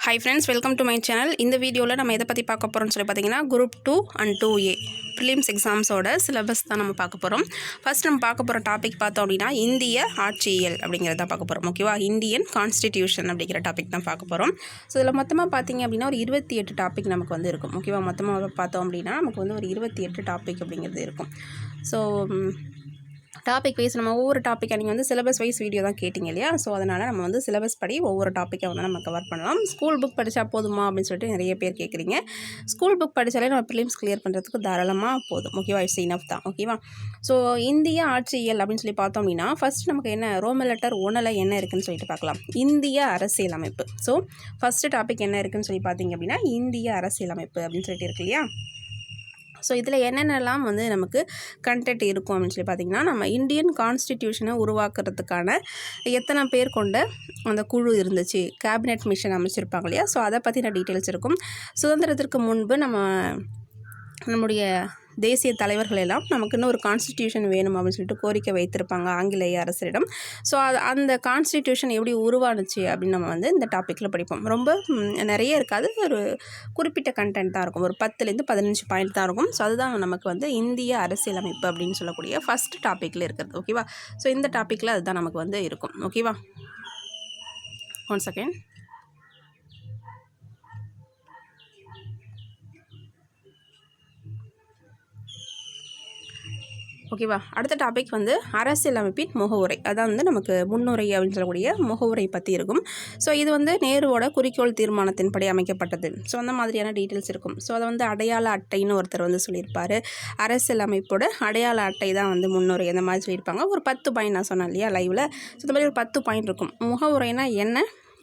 Hi friends welcome to my channel இந்த வீடியோவில் நம்ம எதை பற்றி பார்க்க போகிறோம்னு சொல்லி பார்த்தீங்கன்னா group two and two A prelims எக்ஸாம்ஸோட syllabus தான் நம்ம பார்க்க போகிறோம் ஃபர்ஸ்ட் நம்ம பார்க்க போகிற டாபிக் பார்த்தோம் அப்படின்னா இந்திய ஆட்சியியல் அப்படிங்கிறத பார்க்க போகிறோம் ஓகேவா இந்தியன் கான்ஸ்டிடியூஷன் அப்படிங்கிற டாபிக் தான் பார்க்க போகிறோம் ஸோ இதில் மொத்தமாக பார்த்தீங்க அப்படின்னா ஒரு இருபத்தி எட்டு டாபிக் நமக்கு வந்து இருக்கும் ஓகேவா மொத்தமாக பார்த்தோம் அப்படின்னா நமக்கு வந்து ஒரு இருபத்தி எட்டு டாபிக் அப்படிங்கிறது இருக்கும். ஸோ டாபிக் வைஸ் நம்ம ஒவ்வொரு டாப்பிக்காக நீங்கள் வந்து சிலபஸ் வைஸ் வீடியோ தான் கேட்டிங்க இல்லையா? ஸோ அதனால் நம்ம வந்து சிலபஸ் படி ஒவ்வொரு டாப்பிக்கை வந்து நம்ம கவர் பண்ணலாம். ஸ்கூல் புக் படித்தா போதுமா அப்படின்னு சொல்லிட்டு நிறைய பேர் கேட்குறீங்க ஸ்கூல் புக் படித்தாலே நம்ம ப்ரிலிம்ஸ் கிளியர் பண்ணுறதுக்கு தாராளமாக போதும். ஓகேவா இட்ஸ் இனஃப் தான். ஓகேவா ஸோ இந்திய ஆட்சியியல் அப்படின்னு சொல்லி பார்த்தோம் அப்படின்னா ஃபஸ்ட் நமக்கு என்ன? ரோம லெட்டர் ஒன்றில் என்ன இருக்குன்னு சொல்லிட்டு பார்க்கலாம். இந்திய அரசியலமைப்பு. ஸோ ஃபஸ்ட்டு டாபிக் என்ன இருக்குன்னு சொல்லி பார்த்தீங்க அப்படின்னா இந்திய அரசியலமைப்பு அப்படின்னு சொல்லிட்டு இருக்கு இல்லையா? ஸோ இதில் என்னென்னலாம் வந்து நமக்கு கண்டென்ட் இருக்கும் அப்படின்னு சொல்லி பார்த்தீங்கன்னா நம்ம இந்தியன் கான்ஸ்டிடியூஷனை உருவாக்குறதுக்கான எத்தனை பேர் கொண்ட அந்த குழு இருந்துச்சு? கேபினெட் மிஷன் அமைச்சிருப்பாங்க இல்லையா? ஸோ அதை பற்றின டீட்டெயில்ஸ் இருக்கும். சுதந்திரத்திற்கு முன்பு நம்ம நம்முடைய தேசிய தலைவர்கள் எல்லாம் நமக்கு இன்னும் ஒரு கான்ஸ்டிடியூஷன் வேணும் அப்படின்னு சொல்லிட்டு கோரிக்கை வைத்திருப்பாங்க ஆங்கிலேய அரசரிடம். ஸோ அது அந்த கான்ஸ்டிடியூஷன் எப்படி உருவானுச்சு அப்படின்னு நம்ம வந்து இந்த டாப்பிக்கில் படிப்போம். ரொம்ப நிறைய இருக்காது. ஒரு குறிப்பிட்ட கண்டென்ட் தான் இருக்கும். ஒரு பத்துலேருந்து பதினஞ்சு பாயிண்ட் தான் இருக்கும். ஸோ அதுதான் நமக்கு வந்து இந்திய அரசியலமைப்பு அப்படின்னு சொல்லக்கூடிய ஃபஸ்ட் டாப்பிக்கில் இருக்கிறது. ஓகேவா ஸோ இந்த டாப்பிக்கில் அதுதான் நமக்கு வந்து இருக்கும். ஓகேவா ஒன் செகண்ட் ஓகேவா? அடுத்த டாபிக் வந்து அரசியலமைப்பின் முகவுரை. அதான் வந்து நமக்கு முன்னுரை அப்படின்னு சொல்லக்கூடிய முகவுரை பற்றி இருக்கும். ஸோ இது வந்து நேருவோட குறிக்கோள் தீர்மானத்தின்படி அமைக்கப்பட்டது. ஸோ அந்த மாதிரியான டீட்டெயில்ஸ் இருக்கும். ஸோ அதை வந்து அடையாள அட்டைன்னு ஒருத்தர் வந்து சொல்லியிருப்பார். அரசியலமைப்போட அடையாள அட்டை தான் வந்து முன்னுரை. அந்த மாதிரி சொல்லியிருப்பாங்க. ஒரு பத்து பாயிண்ட் நான் சொன்னேன் இல்லையா லைவில் ஸோ இந்த மாதிரி ஒரு பத்து பாயிண்ட் இருக்கும். முகவுரைனா என்ன?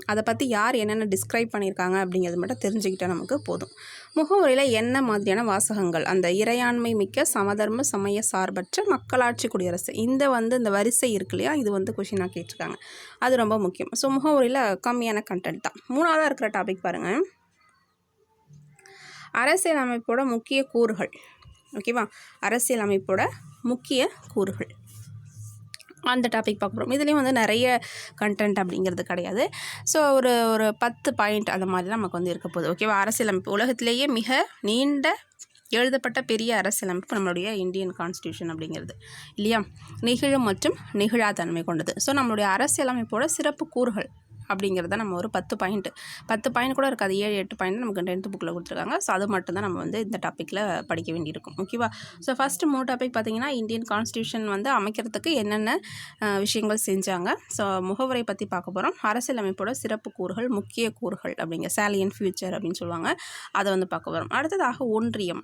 அதை பற்றி யார் என்னென்ன டிஸ்கிரைப் பண்ணியிருக்காங்க அப்படிங்கிறது மட்டும் தெரிஞ்சுக்கிட்டால் நமக்கு போதும். முகவுரையில் என்ன மாதிரியான வாசகங்கள்? அந்த இறையாண்மை மிக்க சமதர்ம சமய சார்பற்ற மக்களாட்சி குடியரசு. இந்த வந்து இந்த வரிசை இருக்கு இல்லையா? இது வந்து கொஷினாக கேட்டிருக்காங்க. அது ரொம்ப முக்கியம். ஸோ முகவுரையில் கம்மியான கண்டென்ட் தான். மூணாவதாக இருக்கிற டாபிக் பாருங்கள் அரசியலமைப்போட முக்கிய கூறுகள். ஓகேவா அரசியலமைப்போட முக்கிய கூறுகள். அந்த டாபிக் பார்க்க போகிறோம் இதுலேயும் வந்து நிறைய கண்டென்ட் அப்படிங்கிறது கிடையாது. ஸோ ஒரு ஒரு பத்து பாயிண்ட் அந்த மாதிரி நமக்கு வந்து இருக்க போகுது. ஓகேவா அரசியலமைப்பு. உலகத்திலேயே மிக நீண்ட எழுதப்பட்ட பெரிய அரசியலமைப்பு நம்மளுடைய இந்தியன் கான்ஸ்டியூஷன் அப்படிங்கிறது. இல்லையா? நெகிழும் மற்றும் நெகிழாத்தன்மை கொண்டது. ஸோ நம்மளுடைய அரசியலமைப்போட சிறப்பு கூறுகள் அப்படிங்கிறத நம்ம ஒரு பத்து பாயிண்ட் பத்து பாயிண்ட் கூட இருக்காது. ஏழு எட்டு பாயிண்ட் நமக்கு டென்த்து புக்கில் கொடுத்துருக்காங்க. ஸோ அது மட்டும்தான் நம்ம வந்து இந்த டாப்பிக்கில் படிக்க வேண்டியிருக்கும். ஓகேவா ஸோ ஃபஸ்ட்டு மூணு டாபிக் பார்த்திங்கன்னா இந்தியன் கான்ஸ்டியூஷன் வந்து அமைக்கிறதுக்கு என்னென்ன விஷயங்கள் செஞ்சாங்க? ஸோ முகவரை பற்றி பார்க்க போகிறோம் அரசியலமைப்போட சிறப்பு கூறுகள் முக்கிய கூறுகள் அப்படிங்க சாலியன் ஃபியூச்சர் அப்படின்னு சொல்லுவாங்க. அதை வந்து பார்க்க போகிறோம் அடுத்ததாக ஒன்றியம்.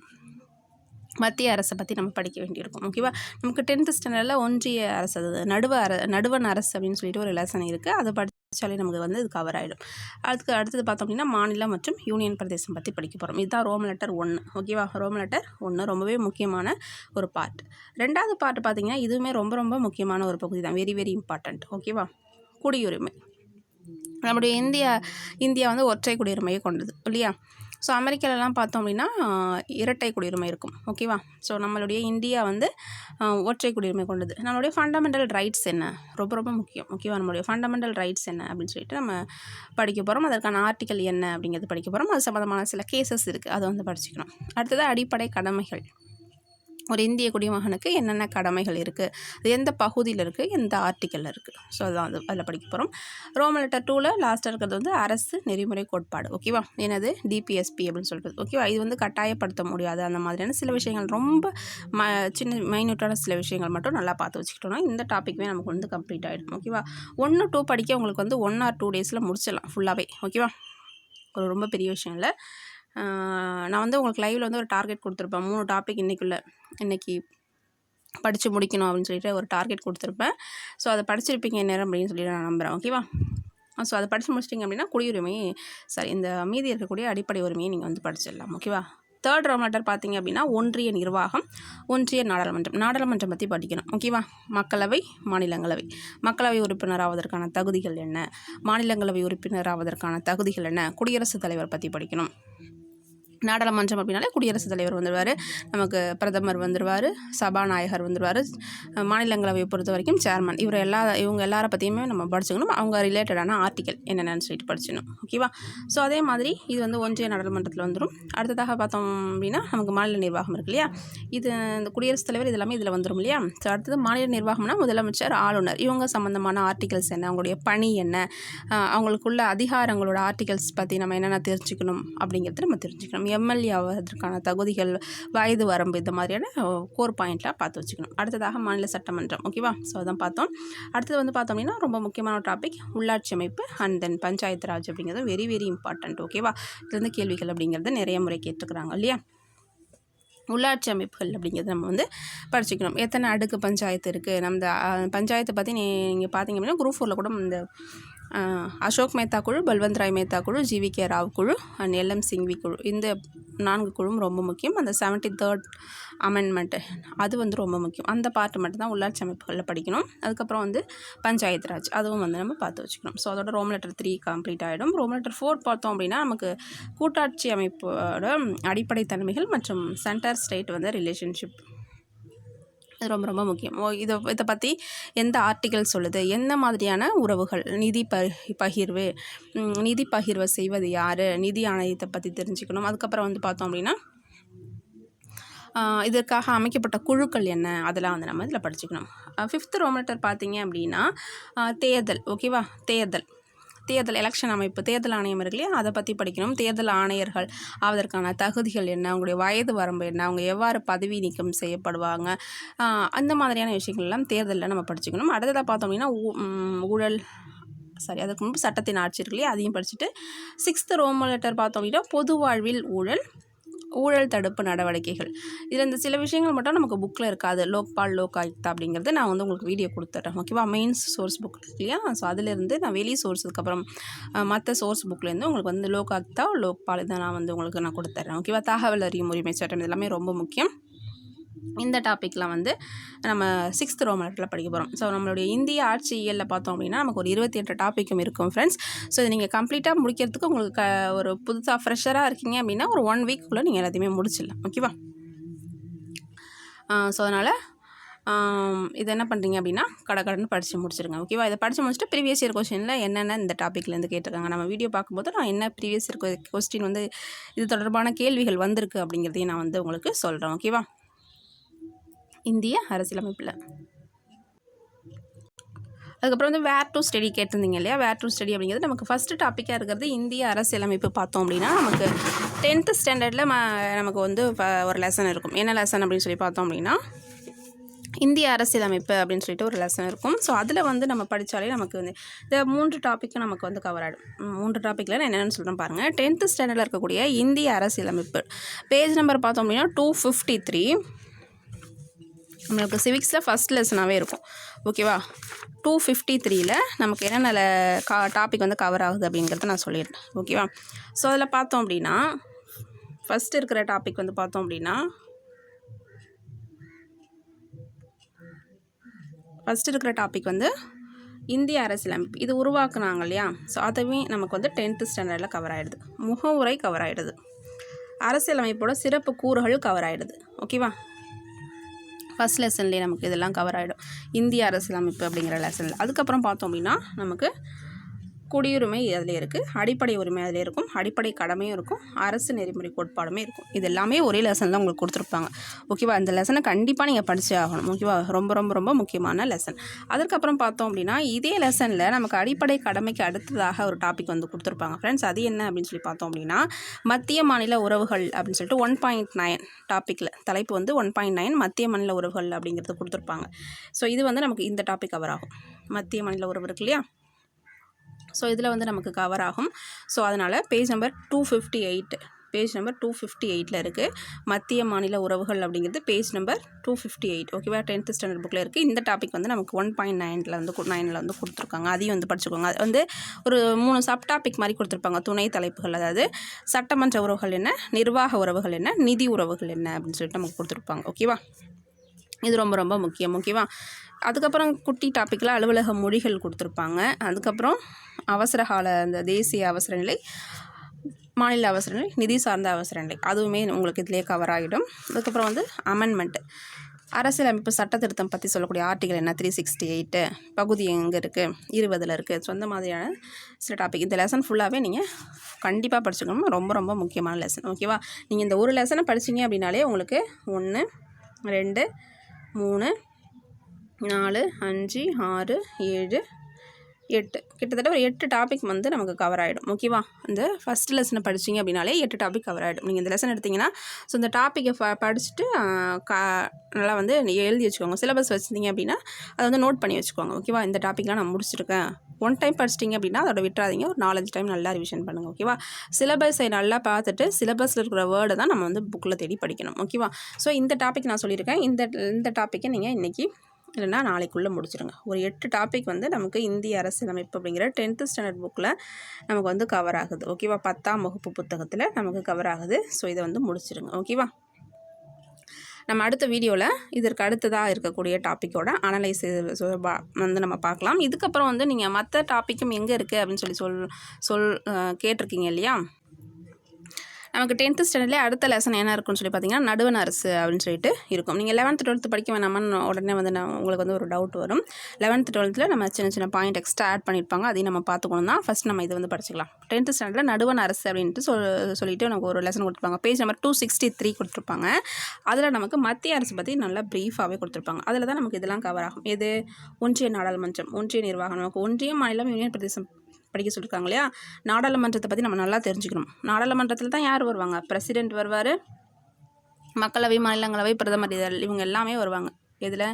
மத்திய அரசை பற்றி நம்ம படிக்க வேண்டியிருக்கும். ஓகேவா நமக்கு டென்த்து ஸ்டாண்டர்டில் ஒன்றிய அரசு அது நடுவ அர நடுவண் அரசு அப்படின்னு சொல்லிட்டு ஒரு லெசன் இருக்குது அதை படித்தாலே நமக்கு வந்து இது கவர் ஆகிடும் அதுக்கு அடுத்தது பார்த்தோம் அப்படின்னா மாநிலம் மற்றும் யூனியன் பிரதேசம் பற்றி படிக்க போகிறோம் இதுதான் ரோம் லெட்டர் ஒன்று ஓகேவா ரோம் லெட்டர் ஒன்று ரொம்பவே முக்கியமான ஒரு பார்ட் ரெண்டாவது பார்ட் பார்த்தீங்கன்னா இதுவுமே ரொம்ப ரொம்ப முக்கியமான ஒரு பகுதி தான். வெரி வெரி இம்பார்ட்டண்ட் ஓகேவா குடியுரிமை. நம்முடைய இந்தியா இந்தியா வந்து ஒற்றை குடியுரிமையை கொண்டது. இல்லையா? ஸோ அமெரிக்காலலாம் பார்த்தோம் அப்படின்னா இரட்டை குடியுரிமை இருக்கும். ஓகேவா ஸோ நம்மளுடைய இந்தியா வந்து ஒற்றை குடியுரிமை கொண்டது. நம்மளுடைய ஃபண்டமெண்டல் ரைட்ஸ் என்ன? ரொம்ப ரொம்ப முக்கியம். ஓகேவா நம்மளுடைய ஃபண்டமெண்டல் ரைட்ஸ் என்ன அப்படின்னு சொல்லிட்டு நம்ம படிக்க போகிறோம் அதற்கான ஆர்டிக்கல் என்ன அப்படிங்கிறது படிக்க போகிறோம் அது சம்மந்தமான சில கேசஸ் இருக்குது அதை வந்து படிச்சுக்கணும். அடுத்தது அடிப்படை கடமைகள். ஒரு இந்திய குடிமகனுக்கு என்னென்ன கடமைகள் இருக்குது அது எந்த பகுதியில் இருக்குது எந்த ஆர்டிக்கலில் இருக்குது ஸோ அதான் அது அதில் படிக்க போகிறோம் ரோமன் லெட்டர் டூவில் லாஸ்ட்டாக இருக்கிறது வந்து அரசு நெறிமுறை கோட்பாடு. ஓகேவா என்னது? டிபிஎஸ்பி அப்படின்னு சொல்கிறது ஓகேவா இது வந்து கட்டாயப்படுத்த முடியாது. அந்த மாதிரியான சில விஷயங்கள் ரொம்ப ம சின்ன மைன்யூட்டான சில விஷயங்கள் மட்டும் நல்லா பார்த்து வச்சுக்கிட்டோம்னா இந்த டாப்பிக்குமே நமக்கு வந்து கம்ப்ளீட் ஆகிடும் ஓகேவா ஒன்று டூ படிக்க உங்களுக்கு வந்து ஒன் ஆர் டூ டேஸில் முடிச்சிடலாம் ஃபுல்லாகவே ஓகேவா ஒரு ரொம்ப பெரிய விஷயம் இல்லை. நான் வந்து உங்களுக்கு லைவில் வந்து ஒரு டார்கெட் கொடுத்துருப்பேன். மூணு டாபிக் இன்றைக்குள்ளே இன்றைக்கி படித்து முடிக்கணும் அப்படின்னு சொல்லிட்டு ஒரு டார்கெட் கொடுத்துருப்பேன். ஸோ அதை படிச்சிருப்பீங்க நேரம் அப்படின்னு சொல்லிட்டு நான் நம்புகிறேன் ஓகேவா ஸோ அதை படித்து முடிச்சிட்டிங்க அப்படின்னா குடியுரிமை சாரி இந்த மீதி இருக்கக்கூடிய அடிப்படை உரிமையை நீங்கள் வந்து படிச்சிடலாம். ஓகேவா தேர்ட் ரோம் லெட்டர் பார்த்தீங்க அப்படின்னா ஒன்றிய நிர்வாகம் ஒன்றிய நாடாளுமன்றம். நாடாளுமன்றம் பற்றி படிக்கணும். ஓகேவா மக்களவை மாநிலங்களவை. மக்களவை உறுப்பினர் ஆவதற்கான தகுதிகள் என்ன? மாநிலங்களவை உறுப்பினர் ஆவதற்கான தகுதிகள் என்ன? குடியரசுத் தலைவர் பற்றி படிக்கணும். நாடாளுமன்றம் அப்படின்னாலே குடியரசுத் தலைவர் வந்துடுவார் நமக்கு பிரதமர் வந்துடுவார் சபாநாயகர் வந்துடுவார் மாநிலங்களவையை பொறுத்த வரைக்கும் சேர்மன். இவர் எல்லா இவங்க எல்லாரை பற்றியுமே நம்ம படிச்சுக்கணும். அவங்க ரிலேட்டடான ஆர்டிக்கல் என்னென்னு சொல்லிட்டு படிச்சிடணும் ஓகேவா ஸோ அதே மாதிரி இது வந்து ஒன்றிய நாடாளுமன்றத்தில் வந்துடும் அடுத்ததாக பார்த்தோம் அப்படின்னா நமக்கு மாநில நிர்வாகம் இருக்கு இல்லையா? இது இந்த குடியரசுத் தலைவர் இது எல்லாமே இதில் வந்துடும் இல்லையா? ஸோ அடுத்தது மாநில நிர்வாகம்னா முதலமைச்சர் ஆளுநர். இவங்க சம்மந்தமான ஆர்டிகல்ஸ் என்ன? அவங்களுடைய பணி என்ன? அவங்களுக்குள்ள அதிகாரங்களோட ஆர்டிகல்ஸ் பற்றி நம்ம என்னென்ன தெரிஞ்சுக்கணும் அப்படிங்கிறது நம்ம தெரிஞ்சுக்கணும். எம்எல்ஏ ஆவதற்கான தகுதிகள் வயது வரம்பு இந்த மாதிரியான கோர் பாயிண்ட்லாம் பார்த்து வச்சுக்கணும். அடுத்ததாக மாநில சட்டமன்றம். ஓகேவா ஸோ அதான் பார்த்தோம். அடுத்தது வந்து பார்த்தோம் அப்படின்னா ரொம்ப முக்கியமான டாபிக் உள்ளாட்சி அமைப்பு அண்ட் தென் பஞ்சாயத்து ராஜ் அப்படிங்கிறது வெரி வெரி இம்பார்ட்டண்ட் ஓகேவா இதுலேருந்து கேள்விகள் அப்படிங்கிறது நிறைய முறை கேட்டுக்கிறாங்க இல்லையா? உள்ளாட்சி அமைப்புகள் அப்படிங்கிறது நம்ம வந்து படிச்சுக்கணும். எத்தனை அடுக்கு பஞ்சாயத்து இருக்குது நம்ம பஞ்சாயத்தை பற்றி நீங்கள் பார்த்தீங்க அப்படின்னா குரூப் ஃபோரில் கூட இந்த அசோக் மேத்தா குழு பல்வந்த் ராய் மேத்தா குழு ஜிவி கே ராவ் குழு அண்ட் எல்எம் சிங்வி குழு. இந்த நான்கு குழுவும் ரொம்ப முக்கியம். அந்த செவன்ட்டி தேர்ட் அமெண்ட்மெண்ட்டு அது வந்து ரொம்ப முக்கியம். அந்த பார்ட் மட்டும்தான் உள்ளாட்சி அமைப்புகளில் படிக்கணும். அதுக்கப்புறம் வந்து பஞ்சாயத்து ராஜ் அதுவும் வந்து நம்ம பார்த்து வச்சுக்கணும். ஸோ அதோட ரோம் லெட்டர் த்ரீ கம்ப்ளீட் ஆகிடும் ரோம் லெட்டர் ஃபோர் பார்த்தோம் அப்படின்னா நமக்கு கூட்டாட்சி அமைப்போட அடிப்படை தன்மைகள் மற்றும் சென்டர் ஸ்டேட் வந்து ரிலேஷன்ஷிப் இது ரொம்ப ரொம்ப முக்கியம். ஓ இதை இதை பற்றி எந்த ஆர்டிகல் சொல்லுது? எந்த மாதிரியான உறவுகள்? நிதி ப பகிர்வு. நிதி பகிர்வை செய்வது யார்? நிதி ஆணையத்தை பற்றி தெரிஞ்சுக்கணும். அதுக்கப்புறம் வந்து பார்த்தோம் அப்படின்னா இதற்காக அமைக்கப்பட்ட குழுக்கள் என்ன? அதெல்லாம் வந்து நம்ம இதில் படிச்சுக்கணும். ஃபிஃப்த் ரோமேட்டர் பார்த்தீங்க அப்படின்னா தேர்தல். ஓகேவா? தேர்தல். தேர்தல் எலெக்ஷன் அமைப்பு தேர்தல் ஆணையம் இருக்கு இல்லையா? அதை பற்றி படிக்கணும். தேர்தல் ஆணையர்கள் ஆவதற்கான தகுதிகள் என்ன? அவங்களுடைய வயது வரம்பு என்ன? அவங்க எவ்வாறு பதவி நீக்கம் செய்யப்படுவாங்க? அந்த மாதிரியான விஷயங்கள்லாம் தேர்தலில் நம்ம படிச்சுக்கணும். அடுத்ததாக பார்த்தோம் அப்படின்னா ஊ- ஊழல் சாரி அதுக்கு முன்பு சட்டத்தின் ஆட்சி இருக்கு இல்லையா? அதையும் படிச்சுட்டு சிக்ஸ்த் ரோம லெட்டர் பார்த்தோம் அப்படின்னா பொது வாழ்வில் ஊழல் ஊழல் தடுப்பு நடவடிக்கைகள். இதில் இந்த சில விஷயங்கள் மட்டும் நமக்கு புக்கில் இருக்காது. லோக்பால் லோக் ஆயுக்தா அப்படிங்கிறது நான் வந்து உங்களுக்கு வீடியோ கொடுத்துட்றேன். ஓகேவா மெயின்ஸ் சோர்ஸ் புக் இருக்கு இல்லையா? ஸோ அதிலிருந்து நான் வெளி சோர்ஸுக்கு அப்புறம் மற்ற சோர்ஸ் புக்லேருந்து உங்களுக்கு வந்து லோக் ஆயுக்தா லோக்பால் இதை நான் வந்து உங்களுக்கு நான் கொடுத்துட்றேன். ஓகேவா தகவல் அறியும் உரிமை சட்டம் இது எல்லாமே ரொம்ப முக்கியம். இந்த டாப்பிக்கில் வந்து நம்ம சிக்ஸ்த் ரோமலட்டில் படிக்க போகிறோம் ஸோ நம்மளுடைய இந்திய ஆட்சியியலில் பார்த்தோம் அப்படின்னா நமக்கு ஒரு இருபத்தி எட்டு டாப்பிக்கும் இருக்கும் ஃப்ரெண்ட்ஸ் ஸோ இது நீங்கள் கம்ப்ளீட்டாக முடிக்கிறதுக்கு உங்களுக்கு க ஒரு புதுசாக ஃப்ரெஷராக இருக்கீங்க அப்படின்னா ஒரு ஒன் வீக்குள்ளே நீங்கள் எல்லாத்தையுமே முடிச்சிடலாம். ஓகேவா ஸோ அதனால் இது என்ன பண்ணுறீங்க அப்படின்னா கடகடன்னு படித்து முடிச்சிருங்க. ஓகேவா இதை படித்து முடிச்சுட்டு ப்ரீவியஸ் இயர் கொஸ்டினில் என்னென்ன இந்த டாப்பிக்லேருந்து கேட்டிருக்காங்க? நம்ம வீடியோ பார்க்கும்போது நான் என்ன ப்ரீவியஸ் இயர் கொஸ்டின் வந்து இது தொடர்பான கேள்விகள் வந்திருக்கு அப்படிங்கிறதையும் நான் வந்து உங்களுக்கு சொல்கிறேன் ஓகேவா இந்திய அரசியலமைப்பில். அதுக்கப்புறம் வந்து வேர் டு ஸ்டடி கேட்டிருந்தீங்க இல்லையா? வேர் டு ஸ்டடி அப்படிங்கிறது நமக்கு ஃபஸ்ட்டு டாப்பிக்காக இருக்கிறது இந்திய அரசியலமைப்பு பார்த்தோம் அப்படின்னா நமக்கு டென்த்து ஸ்டாண்டர்டில் ம நமக்கு வந்து ஒரு லெசன் இருக்கும். என்ன லெசன் அப்படின்னு சொல்லி பார்த்தோம் அப்படின்னா இந்திய அரசியலமைப்பு அப்படின்னு சொல்லிட்டு ஒரு லெசன் இருக்கும். ஸோ அதில் வந்து நம்ம படித்தாலே நமக்கு வந்து இந்த மூன்று டாப்பிக்கும் நமக்கு வந்து கவர் ஆகிடும் மூன்று டாப்பிக்கில் நான் என்னென்னு சொல்கிறேன் பாருங்கள் டென்த்து ஸ்டாண்டர்டில் இருக்கக்கூடிய இந்திய அரசியலமைப்பு. பேஜ் நம்பர் பார்த்தோம் அப்படின்னா டூ ஃபிஃப்டி த்ரீ நம்மளுக்கு சிவிக்ஸில் ஃபஸ்ட் லெசனாகவே இருக்கும். ஓகேவா டூ ஃபிஃப்டி த்ரீயில் நமக்கு என்னென்ன கா டாபிக் வந்து கவர் ஆகுது அப்படிங்கிறத நான் சொல்லிடுறேன். ஓகேவா ஸோ அதில் பார்த்தோம் அப்படின்னா ஃபஸ்ட் இருக்கிற டாபிக் வந்து பார்த்தோம் அப்படின்னா ஃபஸ்ட் இருக்கிற டாபிக் வந்து இந்திய அரசியலமைப்பு. இது உருவாக்குனாங்க இல்லையா? ஸோ அதுவே நமக்கு வந்து டென்த்து ஸ்டாண்டர்டில் கவர் ஆகிடுது முகவுரை கவர் ஆகிடுது அரசியலமைப்போட சிறப்பு கூறுகள் கவர் ஆகிடுது ஓகேவா ஃபஸ்ட் லெசன்லேயே நமக்கு இதெல்லாம் கவர் ஆகிடும் இந்திய அரசியலமைப்பு அப்படிங்கிற லெசனில் அதுக்கப்புறம் பார்த்தோம் அப்படின்னா நமக்கு குடியுரிமை அதில் இருக்குது அடிப்படை உரிமை அதில் இருக்கும் அடிப்படை கடமையும் இருக்கும் அரசு நெறிமுறை கோட்பாடுமே இருக்கும். இது எல்லாமே ஒரே லெசன் தான் உங்களுக்கு கொடுத்துருப்பாங்க. ஓகேவா இந்த லெசனை கண்டிப்பாக நீங்கள் படித்தே ஆகணும். ஓகேவா ரொம்ப ரொம்ப ரொம்ப முக்கியமான லெசன் அதுக்கப்புறம் பார்த்தோம் அப்படின்னா இதே லெசனில் நமக்கு அடிப்படை கடமைக்கு அடுத்ததாக ஒரு டாபிக் வந்து கொடுத்துருப்பாங்க. ஃப்ரெண்ட்ஸ் அது என்ன அப்படின்னு சொல்லி பார்த்தோம் அப்படின்னா மத்திய மாநில உறவுகள் அப்படின்னு சொல்லிட்டு ஒன் பாயிண்ட் நைன் டாப்பிக்கில் தலைப்பு வந்து ஒன் பாயிண்ட் நைன் மத்திய மாநில உறவுகள் அப்படிங்கிறது கொடுத்துருப்பாங்க. ஸோ இது வந்து நமக்கு இந்த டாபிக் கவர் ஆகும். மத்திய மாநில உறவு இருக்கு இல்லையா? ஸோ இதில் வந்து நமக்கு கவர் ஆகும். ஸோ அதனால் page number two fifty eight page number two fifty எயிட்டில் இருக்குது மத்திய மாநில உறவுகள் அப்படிங்கிறது page number two fifty eight ஓகேவா டென்த்து ஸ்டாண்டர்ட் புக்கில் இருக்குது இந்த டாபிக் வந்து நமக்கு ஒன் பாயிண்ட் நைனில் வந்து நைனில் வந்து கொடுத்துருக்காங்க. அதையும் வந்து படிச்சுக்கோங்க. அது வந்து ஒரு மூணு சப் டாபிக் மாதிரி கொடுத்துருப்பாங்க. துணை தலைப்புகள். அதாவது சட்டமன்ற உறவுகள் என்ன? நிர்வாக உறவுகள் என்ன? நிதி உறவுகள் என்ன? அப்படின்னு சொல்லிட்டு நமக்கு கொடுத்துருப்பாங்க. ஓகேவா இது ரொம்ப ரொம்ப முக்கியம் ஓகேவா அதுக்கப்புறம் குட்டி டாப்பிக்கில் அலுவலக மொழிகள் கொடுத்துருப்பாங்க. அதுக்கப்புறம் அவசர கால அந்த தேசிய அவசர நிலை மாநில அவசர நிலை நிதி சார்ந்த அவசர நிலை அதுவுமே உங்களுக்கு இதிலே கவர் ஆகிடும். அதுக்கப்புறம் வந்து அமெண்ட்மெண்ட் அரசியலமைப்பு சட்ட திருத்தம் பற்றி சொல்லக்கூடிய ஆர்டிகல் என்ன? த்ரீ சிக்ஸ்டி எயிட்டு பகுதி எங்கே இருக்குது இருபதில் இருக்குது ஸோ அந்த மாதிரியான சில டாபிக் இந்த லெசன் ஃபுல்லாகவே நீங்கள் கண்டிப்பாக படிச்சுக்கணும். ரொம்ப ரொம்ப முக்கியமான லெசன் ஓகேவா நீங்கள் இந்த ஒரு லெசனை படிச்சீங்க அப்படின்னாலே உங்களுக்கு ஒன்று ரெண்டு மூணு நாலு அஞ்சு ஆறு ஏழு எட்டு. கிட்டத்தட்ட ஒரு எட்டு டாபிக் வந்து நமக்கு கவர் ஆகிடும் ஓகேவா இந்த ஃபஸ்ட் லெசனை படிச்சீங்க அப்படின்னாலே எட்டு டாபிக் கவர் ஆகிடும் நீங்கள் இந்த லெசன் எடுத்தீங்கன்னா ஸோ இந்த டாப்பிக்கை ப படிச்சுட்டு கா நல்லா வந்து எழுதி வச்சுக்கோங்க. சிலபஸ் வச்சுருந்தீங்க அப்படின்னா அதை வந்து நோட் பண்ணி வச்சுக்கோங்க. ஓகேவா இந்த டாப்பிக்லாம் நான் முடிச்சிருக்கேன். ஒன் டைம் படிச்சிட்டிங்க அப்படின்னா அதோட விட்டுறாதீங்க. ஒரு நாலஞ்சு டைம் நல்லா ரிவிஷன் பண்ணுங்கள் ஓகேவா சிலபஸை நல்லா பார்த்துட்டு சிலபஸில் இருக்கிற வேர்டை தான் நம்ம வந்து புக்கில் தேடி படிக்கணும். ஓகேவா ஸோ இந்த டாபிக் நான் சொல்லியிருக்கேன். இந்த இந்த டாப்பிக்கை நீங்கள் இன்றைக்கி இல்லைன்னா நாளைக்குள்ளே முடிச்சிடுங்க ஒரு எட்டு டாபிக் வந்து நமக்கு இந்திய அரசியலமைப்பு அப்படிங்கிற டென்த்து ஸ்டாண்டர்ட் புக்கில் நமக்கு வந்து கவர் ஆகுது. ஓகேவா பத்தாம் வகுப்பு புத்தகத்தில் நமக்கு கவர் ஆகுது. ஸோ இதை வந்து முடிச்சிடுங்க ஓகேவா நம்ம அடுத்த வீடியோவில் இதற்கு அடுத்ததாக இருக்கக்கூடிய டாப்பிக்கோட அனலைஸ் வந்து நம்ம பார்க்கலாம். இதுக்கப்புறம் வந்து நீங்கள் மற்ற டாப்பிக்கும் எங்கே இருக்குது அப்படின்னு சொல்லி சொல் சொல் கேட்டிருக்கீங்க இல்லையா? நமக்கு டென்த்து ஸ்டாண்டர்ட்லேயே அடுத்த லெசன் என்ன இருக்குன்னு சொல்லி பார்த்தீங்கன்னா நடுவன் அரசு அப்படின்னு சொல்லிட்டு இருக்கும். நீங்கள் லெவன்த்து டுவெல்த்து படிக்க வேணாமான்னு உடனே வந்து நான் உங்களுக்கு வந்து ஒரு டவுட் வரும். லெவன்த்து டுவெல்த்தில் நம்ம சின்ன சின்ன பாயிண்ட் எக்ஸ்ட்ரா ஆட் பண்ணியிருப்பாங்க. அதையும் நம்ம பார்த்துக்கணும் தான். ஃபஸ்ட் நம்ம இதை வந்து படிச்சுக்கலாம். டென்த்து ஸ்டாண்டர்டில் நடுவன் அரசு அப்படின்ட்டு சொல் சொல்லிட்டு நமக்கு ஒரு லெசன் கொடுத்துருப்பாங்க. Page number two sixty three கொடுத்துருப்பாங்க. அதில் நமக்கு மத்திய அரசு பற்றி நல்லா ப்ரீஃபாகவே கொடுத்துருப்பாங்க. அதில் தான் நமக்கு இதெல்லாம் கவர் ஆகும். எது? ஒன்றிய நாடாளுமன்றம் ஒன்றிய நிர்வாகம். நமக்கு ஒன்றிய மாநிலம் யூனியன் பிரதேசம் படிக்க சொல்லியிருக்காங்க இல்லையா? நாடாளுமன்றத்தை பற்றி நம்ம நல்லா தெரிஞ்சுக்கணும். நாடாளுமன்றத்தில் தான் யார் வருவாங்க? பிரசிடென்ட் வருவார் மக்களவை மாநிலங்களவை பிரதமர் இதழ் இவங்க எல்லாமே வருவாங்க. இதில்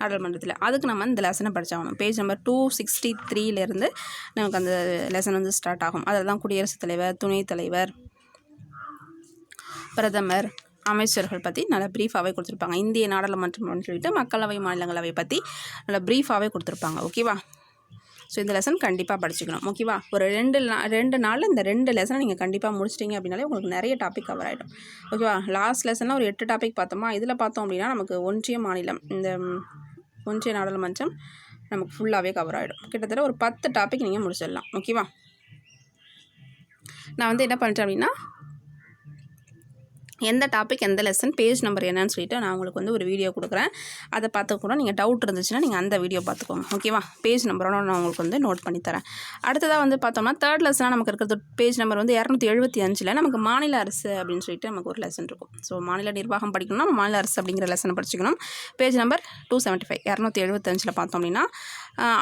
நாடாளுமன்றத்தில். அதுக்கு நம்ம இந்த லெசனை படித்தாகணும் பேஜ் நம்பர் டூ சிக்ஸ்டி த்ரீலேருந்து நமக்கு அந்த லெசன் வந்து ஸ்டார்ட் ஆகும். அதில் தான் குடியரசுத் தலைவர் துணைத் தலைவர் பிரதமர் அமைச்சர்கள் பற்றி நல்லா ப்ரீஃபாகவே கொடுத்துருப்பாங்க. இந்திய நாடாளுமன்றம் அப்படின்னு சொல்லிட்டு மக்களவை மாநிலங்களவை பற்றி நல்லா ப்ரீஃபாகவே கொடுத்துருப்பாங்க. ஓகேவா ஸோ இந்த லெசன் கண்டிப்பாக படிச்சுக்கணும். ஓகேவா ஒரு ரெண்டு நா ரெண்டு நாளில் இந்த ரெண்டு லெசனை நீங்கள் கண்டிப்பாக முடிச்சிட்டிங்க அப்படின்னாலே உங்களுக்கு நிறைய டாபிக் கவர் ஆகிடும் ஓகேவா லாஸ்ட் லெசனில் ஒரு எட்டு டாபிக் பார்த்தோமா? இதில் பார்த்தோம் அப்படின்னா நமக்கு ஒன்றிய மாநிலம் இந்த ஒன்றிய நாடாளுமன்றம் நமக்கு ஃபுல்லாகவே கவர் ஆகிடும் கிட்டத்தட்ட ஒரு பத்து டாபிக் நீங்கள் முடிச்சிடலாம். ஓகேவா நான் வந்து என்ன பண்ணுறேன் அப்படின்னா எந்த டாபிக் எந்த லெசன் பேஜ் நம்பர் என்னன்னு சொல்லிட்டு நான் உங்களுக்கு வந்து ஒரு வீடியோ கொடுக்குறேன். அதை பார்த்து கூட நீங்கள் டவுட் இருந்துச்சுன்னா நீங்கள் அந்த வீடியோ பார்த்துக்கோங்க. ஓகேவா பேஜ் நம்பரோட நான் உங்களுக்கு வந்து நோட் பண்ணி தரேன். அடுத்ததாக வந்து பார்த்தோம்னா தேர்ட் லெசனாக நமக்கு இருக்கிறது பேஜ் நம்பர் வந்து இரநூத்தி எழுபத்தி அஞ்சில் நமக்கு மாநில அரசு அப்படின்னு சொல்லிட்டு நமக்கு ஒரு லெசன் இருக்கும். ஸோ மாநில நிர்வாகம் படிக்கணும்னா நம்ம மாநில அரசு அப்படிங்கிற லெசனை படிச்சுக்கணும். Page number two seventy five இரநூத்தி எழுபத்தஞ்சில் பார்த்தோம் அப்படின்னா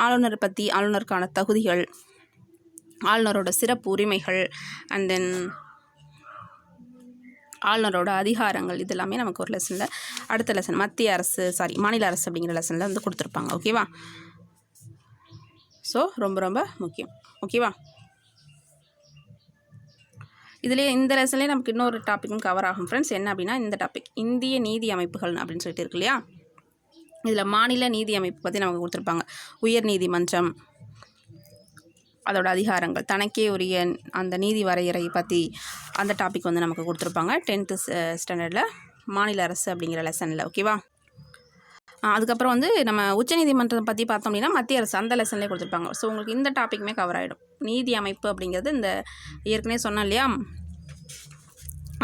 ஆளுநர் பற்றி ஆளுநருக்கான தகுதிகள் ஆளுநரோட சிறப்பு உரிமைகள் அண்ட் தென் ஆளுநரோட அதிகாரங்கள் இதெல்லாமே நமக்கு ஒரு லெசனில் அடுத்த லெசன் மத்திய அரசு சாரி மாநில அரசு அப்படிங்கிற லெசனில் வந்து கொடுத்துருப்பாங்க ஓகேவா ஸோ ரொம்ப ரொம்ப முக்கியம் ஓகேவா இதுலேயே இந்த லெசன்லேயே நமக்கு இன்னொரு டாப்பிக்கும் கவர் ஆகும் ஃப்ரெண்ட்ஸ் என்ன அப்படின்னா இந்த டாபிக் இந்திய நீதி அமைப்புகள் அப்படின்னு சொல்லிட்டு இருக்கு இல்லையா? இதில் மாநில நீதி அமைப்பு பற்றி நமக்கு கொடுத்துருப்பாங்க உயர் நீதிமன்றம் அதோட அதிகாரங்கள். தனக்கே உரிய அந்த நீதி வரையறை பற்றி அந்த டாபிக் வந்து நமக்கு கொடுத்துருப்பாங்க. டென்த்து ஸ்டாண்டர்டில் மாநில அரசு அப்படிங்கிற லெசனில் ஓகேவா அதுக்கப்புறம் வந்து நம்ம உச்சநீதிமன்றத்தை பற்றி பார்த்தோம் அப்படின்னா மத்திய அரசு அந்த லெசன்லேயே கொடுத்துருப்பாங்க. ஸோ உங்களுக்கு இந்த டாப்பிக்குமே கவர் ஆகிடும் நீதி அமைப்பு அப்படிங்கிறது இந்த ஏற்கனவே சொன்னோம் இல்லையா?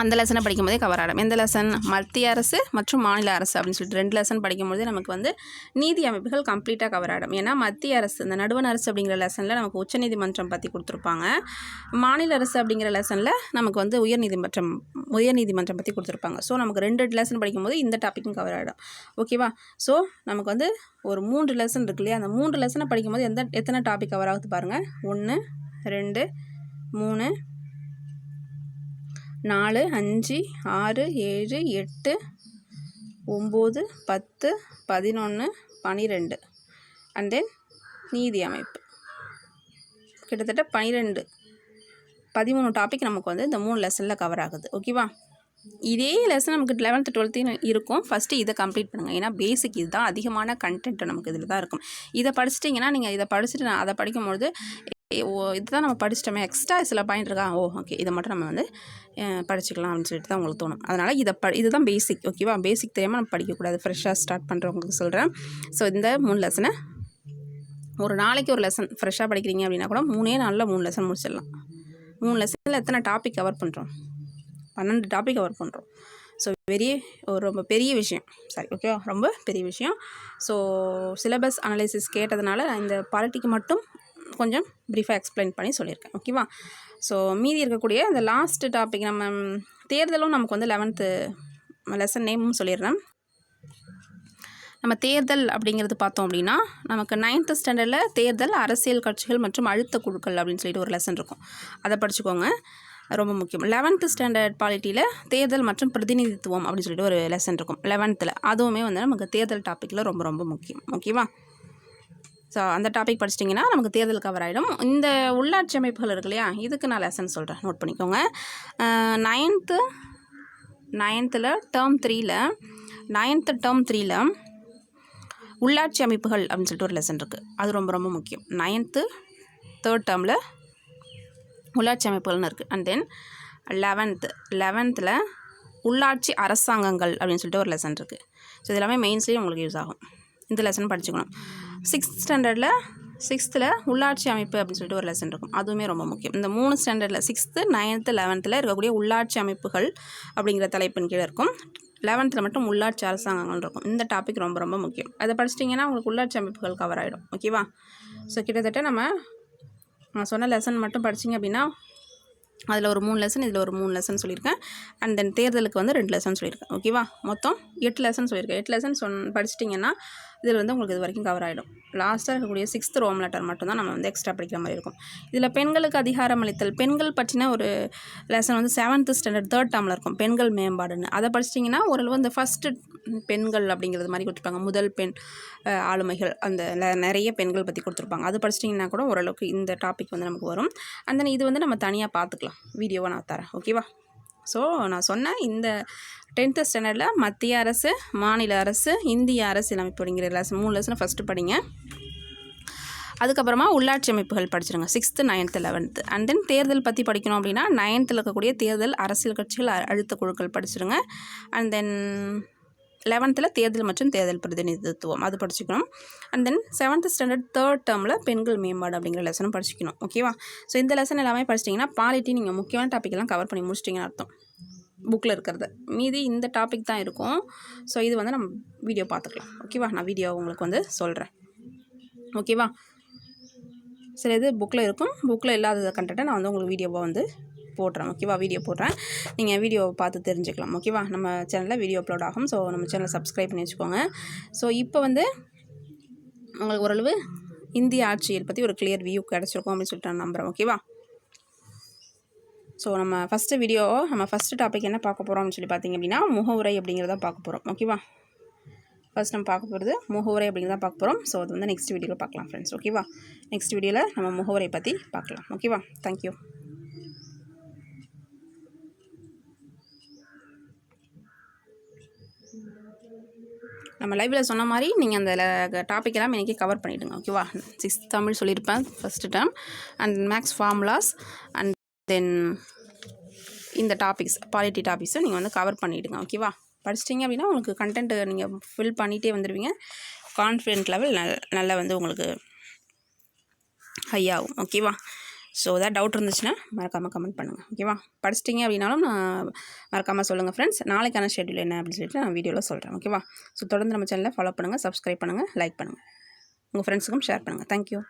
அந்த லெசனை படிக்கும்போதே கவர் ஆகிடும். எந்த லெசன் மத்திய அரசு மற்றும் மாநில அரசு அப்படின்னு சொல்லிட்டு ரெண்டு லெசன் படிக்கும்போதே நமக்கு வந்து நீதி அமைப்புகள் கம்ப்ளீட்டாக கவர் ஆகிடும். ஏன்னா மத்திய அரசு இந்த நடுவண் அரசு அப்படிங்கிற லெசனில் நமக்கு உச்சநீதிமன்றம் பற்றி கொடுத்துருப்பாங்க. மாநில அரசு அப்படிங்கிற லெசனில் நமக்கு வந்து உயர்நீதிமன்றம் உயர்நீதிமன்றம் பற்றி கொடுத்துருப்பாங்க. ஸோ நமக்கு ரெண்டு லெசன் படிக்கும்போது இந்த டாப்பிக்கும் கவர் ஆகிடும். ஓகேவா ஸோ நமக்கு வந்து ஒரு மூன்று லெசன் இருக்கு இல்லையா? அந்த மூன்று லெசனை படிக்கும்போது எந்த எத்தனை டாபிக் கவர் ஆகுது பாருங்கள் ஒன்று ரெண்டு மூணு நாலு அஞ்சு ஆறு ஏழு எட்டு ஒம்பது பத்து பதினொன்று பனிரெண்டு. அண்ட் தென் நீதி அமைப்பு. கிட்டத்தட்ட பனிரெண்டு. பதிமூணு டாபிக் நமக்கு வந்து இந்த மூணு லெசனில் கவர் ஆகுது. ஓகேவா இதே லெசன் நமக்கு லெவன்த்து டுவெல்த்தையும் இருக்கும். ஃபஸ்ட்டு இதை கம்ப்ளீட் பண்ணுங்கள் ஏன்னா பேசிக் இதுதான். அதிகமான கண்டென்ட் நமக்கு இதில் தான் இருக்கும். இதை படிச்சிட்டிங்கன்னா நீங்கள் இதை படிச்சுட்டு நான் அதை படிக்கும்பொழுது இதுதான் நம்ம படிச்சிட்டோமே. எக்ஸ்ட்ரா சில பாயிண்ட் இருக்கா? ஓ ஓகே இதை மட்டும் நம்ம வந்து படிச்சுக்கலாம் அப்படின்னு சொல்லிட்டு தான் உங்களுக்கு தோணும். அதனால் இதை ப இதுதான் பேசிக் ஓகேவா பேசிக் தெரியாமல் நம்ம படிக்கக்கூடாது. ஃப்ரெஷ்ஷாக ஸ்டார்ட் பண்ணுறவங்களுக்கு சொல்கிறேன் ஸோ இந்த மூணு லெசனை ஒரு நாளைக்கு ஒரு லெசன் ஃப்ரெஷ்ஷாக படிக்கிறீங்க அப்படின்னா கூட மூணே நாளில் மூணு லெசன் முடிச்சிடலாம். மூணு லெசனில் எத்தனை டாபிக் கவர் பண்ணுறோம் பன்னெண்டு டாபிக் கவர் பண்ணுறோம் ஸோ பெரிய ஒரு ரொம்ப பெரிய விஷயம். சாரி ஓகேவா ரொம்ப பெரிய விஷயம். ஸோ சிலபஸ் அனலைசிஸ் கேட்டதுனால நான் இந்த பாலிட்டிக்கு மட்டும் கொஞ்சம் ப்ரீஃபாக எக்ஸ்பிளைன் பண்ணி சொல்லியிருக்கேன். ஓகேவா ஸோ மீதி இருக்கக்கூடிய அந்த லாஸ்ட் டாபிக் நம்ம தேர்தலும் நமக்கு வந்து லெவன்த்து லெசன் நேமும் சொல்லிடுறேன். நம்ம தேர்தல் அப்படிங்கிறது பார்த்தோம் அப்படின்னா நமக்கு நைன்த்து ஸ்டாண்டர்டில் தேர்தல் அரசியல் கட்சிகள் மற்றும் அழுத்த குழுக்கள் அப்படின்னு சொல்லிட்டு ஒரு லெசன் இருக்கும். அதை படிச்சுக்கோங்க. ரொம்ப முக்கியம். லெவன்த்து ஸ்டாண்டர்ட் பாலிட்டியில் தேர்தல் மற்றும் பிரதிநிதித்துவம் அப்படின்னு சொல்லிட்டு ஒரு லெசன் இருக்கும். லெவன்த்தில் அதுவுமே வந்து நமக்கு தேர்தல் டாப்பிக்கில் ரொம்ப ரொம்ப முக்கியம். ஓகேவா ஸோ அந்த டாபிக் படிச்சிட்டிங்கன்னா நமக்கு தேர்தல் கவர் ஆகிடும் இந்த உள்ளாட்சி அமைப்புகள் இருக்கு இல்லையா? இதுக்கு நான் லெசன் சொல்கிறேன் நோட் பண்ணிக்கோங்க. நைன்த்து நைன்த்தில் டேர்ம் த்ரீயில் நைன்த்து டேர்ம் த்ரீயில் உள்ளாட்சி அமைப்புகள் அப்படின்னு சொல்லிட்டு ஒரு லெசன் இருக்குது அது ரொம்ப ரொம்ப முக்கியம். நைன்த்து தேர்ட் டேர்மில் உள்ளாட்சி அமைப்புகள்னு இருக்குது அண்ட் தென் லெவன்த்து லெவன்த்தில் உள்ளாட்சி அரசாங்கங்கள் அப்படின்னு சொல்லிட்டு ஒரு லெசன் இருக்குது ஸோ இது எல்லாமே மெயின்ஸ்லேயும் உங்களுக்கு யூஸ் ஆகும். இந்த லெசன் படிச்சுக்கணும். சிக்ஸ்த் ஸ்டாண்டர்டில் சிக்ஸ்த்தில் உள்ளாட்சி அமைப்பு அப்படின்னு சொல்லிட்டு ஒரு லெசன் இருக்கும். அதுவுமே ரொம்ப முக்கியம். இந்த மூணு ஸ்டாண்டர்டில் சிக்ஸ்த்து நைன்த்து லெவன்த்தில் இருக்கக்கூடிய உள்ளாட்சி அமைப்புகள் அப்படிங்கிற தலைப்பின் கீழே இருக்கும். லெவன்த்தில் மட்டும் உள்ளாட்சி அரசாங்கங்கள் இருக்கும். இந்த டாபிக் ரொம்ப ரொம்ப முக்கியம். அதை படிச்சிட்டிங்கன்னா உங்களுக்கு உள்ளாட்சி அமைப்புகள் கவர் ஆகிடும் ஓகேவா ஸோ கிட்டத்தட்ட நம்ம நான் சொன்ன லெசன் மட்டும் படிச்சிங்க அப்படின்னா அதில் ஒரு மூணு லெசன் இதில் ஒரு மூணு லெசன் சொல்லியிருக்கேன். அண்ட் தென் தேர்தலுக்கு வந்து ரெண்டு லெசன் சொல்லியிருக்கேன். ஓகேவா மொத்தம் எட்டு லெசன் சொல்லியிருக்கேன். எட்டு லெசன் சொன் படிச்சிட்டிங்கன்னா இதில் வந்து உங்களுக்கு இது வரைக்கும் கவர் ஆகிடும் லாஸ்ட்டாக இருக்கக்கூடிய சிக்ஸ்த் ரோம் லெட்டர் மட்டும்தான் நம்ம வந்து எக்ஸ்ட்ரா படிக்கிற மாதிரி இருக்கும். இதில் பெண்களுக்கு அதிகாரம் அளித்தல் பெண்கள் பற்றின ஒரு லெசன் வந்து செவன்த்து ஸ்டாண்டர்ட் தேர்ட் டேர்மில் இருக்கும். பெண்கள் மேம்பாடுன்னு. அதை படிச்சிட்டிங்கன்னா ஓரளவு இந்த ஃபஸ்ட்டு பெண்கள் அப்படிங்கிறது மாதிரி கொடுத்துருப்பாங்க. முதல் பெண் ஆளுமைகள். அந்த நிறைய பெண்கள் பற்றி கொடுத்துருப்பாங்க. அது படிச்சிட்டிங்கன்னா கூட ஓரளவுக்கு இந்த டாபிக் வந்து நமக்கு வரும். அந்த இது வந்து நம்ம தனியாக பார்த்துக்கலாம். வீடியோவை நான் தரேன். ஓகேவா ஸோ நான் சொன்னேன் இந்த டென்த்து ஸ்டாண்டர்டில் மத்திய அரசு மாநில அரசு இந்திய அரசியல் அமைப்பு அப்படிங்கிற லெசன் மூணு லெசனை ஃபஸ்ட்டு படிங்க. அதுக்கப்புறமா உள்ளாட்சி அமைப்புகள் படிச்சிருங்க. Sixth ninth eleventh and then தேர்தல் பற்றி படிக்கணும் அப்படின்னா நைன்த்தில் இருக்கக்கூடிய தேர்தல் அரசியல் கட்சிகள் அ- அழுத்த குழுக்கள் படிச்சிருங்க. அண்ட் தென் லெவன்த்தில் தேர்தல் மற்றும் தேர்தல் பிரதிநிதித்துவம். அது படிச்சுக்கணும். And then seventh standard third term பெண்கள் மேம்பாடு அப்படிங்கிற லெசனும் படிச்சுக்கணும். ஓகேவா ஸோ இந்த லெசன் எல்லாமே படிச்சிட்டிங்கன்னா பாலிட்டி நீங்கள் முக்கியமான டாப்பிக்லாம் கவர் பண்ணி முடிச்சிட்டிங்கன்னு அர்த்தம். புக்கில் இருக்கிறது. மீதி இந்த டாபிக் தான் இருக்கும். ஸோ இது வந்து நம்ம வீடியோ பார்த்துக்கலாம். ஓகேவா நான் வீடியோ உங்களுக்கு வந்து சொல்கிறேன் ஓகேவா சரி இது புக்கில் இருக்கும். புக்கில் இல்லாத கண்டென்ட்டை நான் வந்து உங்களுக்கு வீடியோவாக வந்து போடுறேன் ஓகேவா வீடியோ போடுறேன். நீங்கள் வீடியோவை பார்த்து தெரிஞ்சுக்கலாம் ஓகேவா நம்ம சேனலில் வீடியோ அப்லோட் ஆகும் ஸோ நம்ம சேனலை சப்ஸ்கிரைப் பண்ணி வச்சுக்கோங்க. ஸோ இப்போ வந்து உங்களுக்கு ஓரளவு இந்திய ஆட்சியல் பற்றி ஒரு கிளியர் வியூ கிடச்சிருக்கும் அப்படின்னு சொல்லிட்டு நான் நம்புகிறேன் ஓகேவா ஸோ நம்ம ஃபஸ்ட்டு வீடியோ நம்ம ஃபஸ்ட்டு டாபிக் என்ன பார்க்க போகிறோம் அப்படின்னு சொல்லி பார்த்தீங்க அப்படின்னா முகவுரை அப்படிங்கிறத பார்க்க போகிறோம் ஓகேவா ஃபர்ஸ்ட் நம்ம பார்க்க போகிறது முகவுரை அப்படிங்கிறத பார்க்க போகிறோம் ஸோ அது வந்து நெக்ஸ்ட் வீடியோவில் பார்க்கலாம் ஃப்ரெண்ட்ஸ் ஓகேவா நெக்ஸ்ட் வீடியோவில் நம்ம முகவுரை பற்றி பார்க்கலாம் ஓகேவா தேங்க்யூ நம்ம லைவில் சொன்ன மாதிரி நீங்கள் அந்த டாபிக் எல்லாம் இன்றைக்கி கவர் பண்ணிவிடுங்க ஓகேவா சிக்ஸ்த் தமிழ் சொல்லியிருப்பேன் first term and maths formulas and then இந்த டாபிக்ஸ் பாலிட்டி டாபிக்ஸை நீங்கள் வந்து கவர் பண்ணிவிடுங்க ஓகேவா படிச்சிட்டிங்க அப்படின்னா உங்களுக்கு கண்டென்ட் நீங்கள் ஃபில் பண்ணிகிட்டே வந்துடுவீங்க கான்ஃபிடென்ட் லெவல் நல் நல்லா வந்து உங்களுக்கு ஹையாகும் ஓகேவா ஸோ ஏதாவது டவுட் இருந்துச்சுன்னா மறக்காமல் கமெண்ட் பண்ணுங்கள் ஓகேவா படிச்சிட்டிங்க அப்படின்னாலும் நான் மறக்காமல் சொல்லுங்கள் ஃப்ரெண்ட்ஸ் நாளைக்கான ஷெட்யூல் என்ன அப்படின்னு சொல்லிட்டு நான் வீடியோவில் சொல்கிறேன் ஓகேவா ஸோ தொடர்ந்து நம்ம சேனலை ஃபாலோ பண்ணுங்கள் சப்ஸ்கிரைப் பண்ணுங்கள் லைக் பண்ணுங்கள் உங்கள் ஃப்ரெண்ட்ஸுக்கும் ஷேர் பண்ணுங்கள் தேங்க்யூ